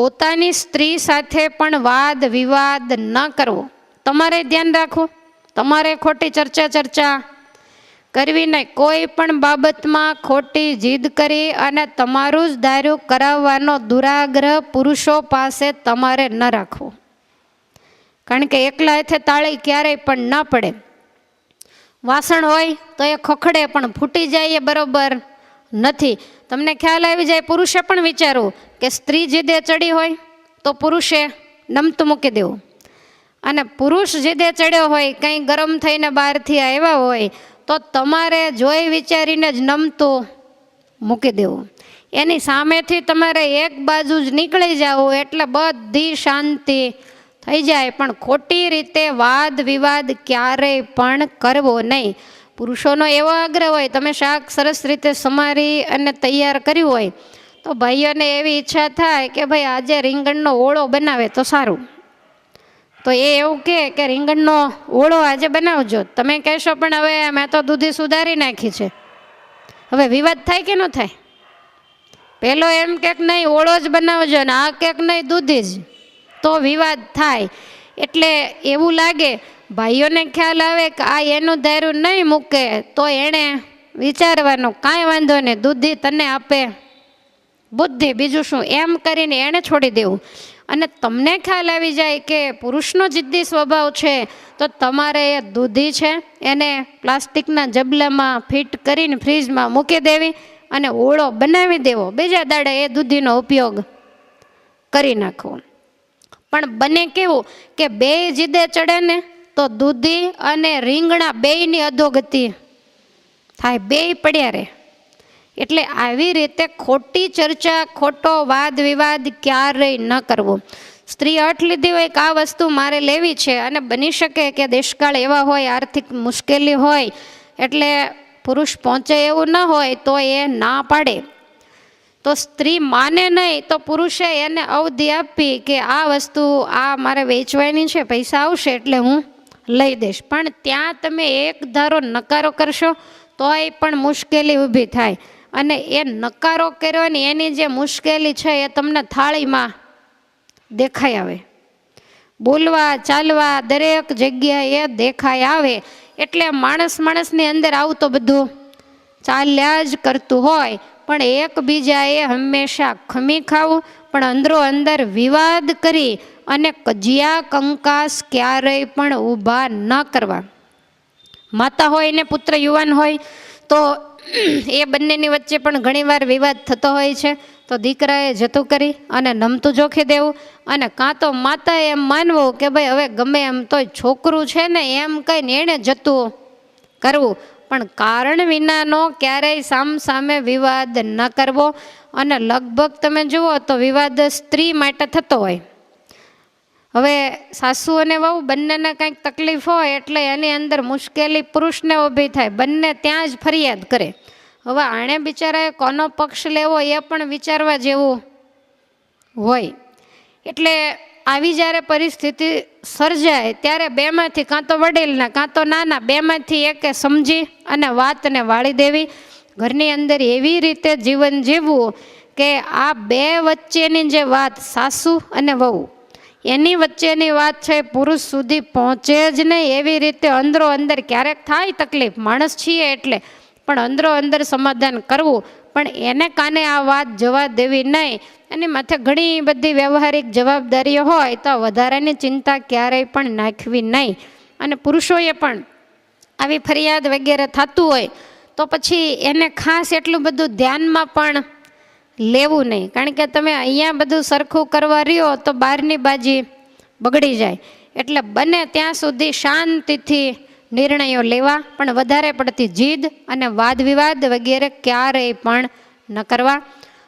પોતાની સ્ત્રી સાથે પણ વાદ વિવાદ ન કરવો. તમારે ધ્યાન રાખવું. તમારે ખોટી ચર્ચા ચર્ચા કરવી નહીં કોઈ પણ બાબતમાં ખોટી જીદ કરી અને તમારું જ દારૂ કરાવવાનો દુરાગ્રહ પુરુષો પાસે તમારે ન રાખવો. કારણ કે એકલા હેથે તાળી ક્યારેય પણ ન પડે. વાસણ હોય તો એ ખખડે પણ ફૂટી જાય બરોબર. નથી. તમને ખ્યાલ આવી જાય, પુરુષે પણ વિચારવું કે સ્ત્રી જીદે ચડી હોય તો પુરુષે નમતું મૂકી દેવું. અને પુરુષ જીદે ચડ્યો હોય, કંઈ ગરમ થઈને બહારથી આવ્યા હોય, તો તમારે જોઈ વિચારીને જ નમતું મૂકી દેવું. એની સામેથી તમારે એક બાજુ જ નીકળી જવું, એટલે બધી શાંતિ થઈ જાય. પણ ખોટી રીતે વાદ વિવાદ ક્યારેય પણ કરવો નહીં. પુરુષોનો એવો આગ્રહ હોય, તમે શાક સરસ રીતે સમારી અને તૈયાર કર્યું હોય, તો ભાઈઓને એવી ઈચ્છા થાય કે ભાઈ આજે રીંગણનો ઓળો બનાવે તો સારું. તો એ એવું કે રીંગણનો ઓળો આજે બનાવજો. તમે કહેશો, પણ હવે મેં તો દૂધી સુધારી નાખી છે. હવે વિવાદ થાય કે ન થાય? પેલો એમ કે નહીં, ઓળો જ બનાવજો ને આ કેક નહીં, દૂધી જ. તો વિવાદ થાય. એટલે એવું લાગે ભાઈઓને ખ્યાલ આવે કે આ એનું ધાર્યું નહીં મૂકે, તો એણે વિચારવાનું, કાંઈ વાંધો નહીં, દૂધી તને આપે. બુદ્ધિ બીજું શું? એમ કરીને એણે છોડી દેવું. અને તમને ખ્યાલ આવી જાય કે પુરુષનો જિદ્દી સ્વભાવ છે, તો તમારે એ દૂધી છે, એને પ્લાસ્ટિકના જબલામાં ફિટ કરીને ફ્રીજમાં મૂકી દેવી અને ઓળો બનાવી દેવો. બીજા દાડે એ દૂધીનો ઉપયોગ કરી નાખવો. પણ બને કેવું કે બે જીદે ચડે ને તો દૂધી અને રીંગણા બેયની અધોગતિ થાય, બેય પડ્યા રહે એટલે આવી રીતે ખોટી ચર્ચા, ખોટો વાદ વિવાદ ક્યારેય ન કરવો. સ્ત્રી અઠ લીધી હોય કે આ વસ્તુ મારે લેવી છે અને બની શકે કે દેશકાળ એવા હોય, આર્થિક મુશ્કેલી હોય, એટલે પુરુષ પહોંચે એવું ન હોય તો એ ના પાડે. તો સ્ત્રી માને નહીં તો પુરુષે એને અવધિ આપી કે આ વસ્તુ આ મારે વેચવાની છે, પૈસા આવશે એટલે હું લઈ દઈશ. પણ ત્યાં તમે એક ધારો નકારો કરશો, તોય પણ મુશ્કેલી ઊભી થાય. અને એ નકારો કર્યોની એની જે મુશ્કેલી છે એ તમને થાળીમાં દેખાઈ આવે. બોલવા, ચાલવા, દરેક જગ્યાએ દેખાઈ આવે. એટલે માણસ માણસની અંદર આવું બધું ચાલ્યા જ કરતું હોય. પણ એકબીજાએ હંમેશા ખમી ખાવું, પણ અંદરો અંદર વિવાદ કરી અને કજિયા કંકાસ ક્યારેય પણ ઊભા ન કરવા. માતા હોય ને પુત્ર યુવાન હોય, તો એ બંનેની વચ્ચે પણ ઘણીવાર વિવાદ થતો હોય છે. તો દીકરાએ જતું કરી અને નમતું જોખી દેવું અને કાં તો માતાએ એમ માનવું કે ભાઈ હવે ગમે એમ તોય છોકરું છે ને એમ કહીને એણે જતું કરવું. પણ કારણ વિનાનો ક્યારેય સામ સામે વિવાદ ન કરવો. અને લગભગ તમે જુઓ તો વિવાદ સ્ત્રી માટે થતો હોય. હવે સાસુ અને વહુ બંનેને કંઈક તકલીફ હોય એટલે એની અંદર મુશ્કેલી પુરુષને ઊભી થાય. બંને ત્યાં જ ફરિયાદ કરે. હવે આણે બિચારાએ કોનો પક્ષ લેવો એ પણ વિચારવા જેવું હોય. એટલે આવી જ્યારે પરિસ્થિતિ સર્જાય ત્યારે બેમાંથી કાં તો વડીલના, કાં તો નાના, બેમાંથી એકે સમજી અને વાતને વાળી દેવી. ઘરની અંદર એવી રીતે જીવન જીવવું કે આ બે વચ્ચેની જે વાત સાસુ અને વહુ, એની વચ્ચેની વાત છે પુરુષ સુધી પહોંચે જ નહીં. એવી રીતે અંદરો અંદર ક્યારેક થાય તકલીફ. માણસ છીએ એટલે પણ અંદરો અંદર સમાધાન કરવું. પણ એને કાને આ વાત જવા દેવી નહીં. અને માથે ઘણી બધી વ્યવહારિક જવાબદારીઓ હોય તો વધારાની ચિંતા ક્યારેય પણ નાખવી નહીં. અને પુરુષોએ પણ આવી ફરિયાદ વગેરે થતું હોય તો પછી એને ખાસ એટલું બધું ધ્યાનમાં પણ લેવું નહીં. કારણ કે તમે અહીંયા બધું સરખું કરવા રહ્યો તો બહારની બાજી બગડી જાય. એટલે બને ત્યાં સુધી શાંતિથી નિર્ણયો લેવા પણ વધારે પડતી જીદ અને વાદ વિવાદ વગેરે ક્યારેય પણ ન કરવા.